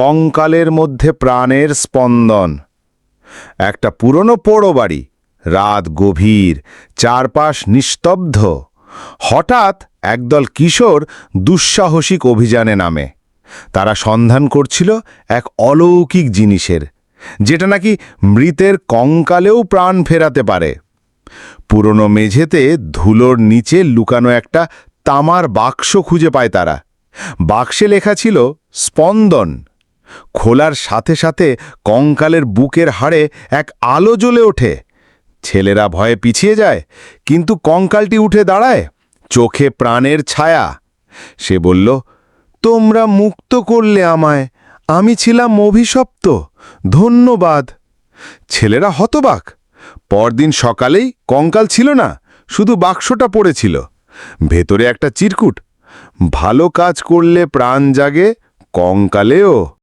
কঙ্কালের মধ্যে প্রাণের স্পন্দন। একটা পুরনো পোড়ো বাড়ি রাত গভীর, চারপাশ নিস্তব্ধ। হঠাৎ একদল কিশোর দুঃসাহসিক অভিযানে নামে। তারা সন্ধান করছিল এক অলৌকিক জিনিসের, যেটা নাকি মৃতের কঙ্কালেও প্রাণ ফেরাতে পারে। পুরনো মেঝেতে ধুলোর নিচে লুকানো একটা তামার বাক্স খুঁজে পায় তারা। বাক্সে লেখা ছিল, স্পন্দন। খোলার সাথে সাথে কঙ্কালের বুকের হাড়ে এক আলো জ্বলে ওঠে। ছেলেরা ভয়ে পিছিয়ে যায়, কিন্তু কঙ্কালটি উঠে দাঁড়ায়, চোখে প্রাণের ছায়া। সে বলল, তোমরা মুক্ত করলে আমায়, আমি ছিলাম অভিশপ্ত, ধন্যবাদ। ছেলেরা হতবাক। পরদিন সকালেই কঙ্কাল ছিল না, শুধু বাক্সটা পড়েছিল। ভেতরে একটা চিরকুট। ভালো কাজ করলে প্রাণ জাগে কঙ্কালেও।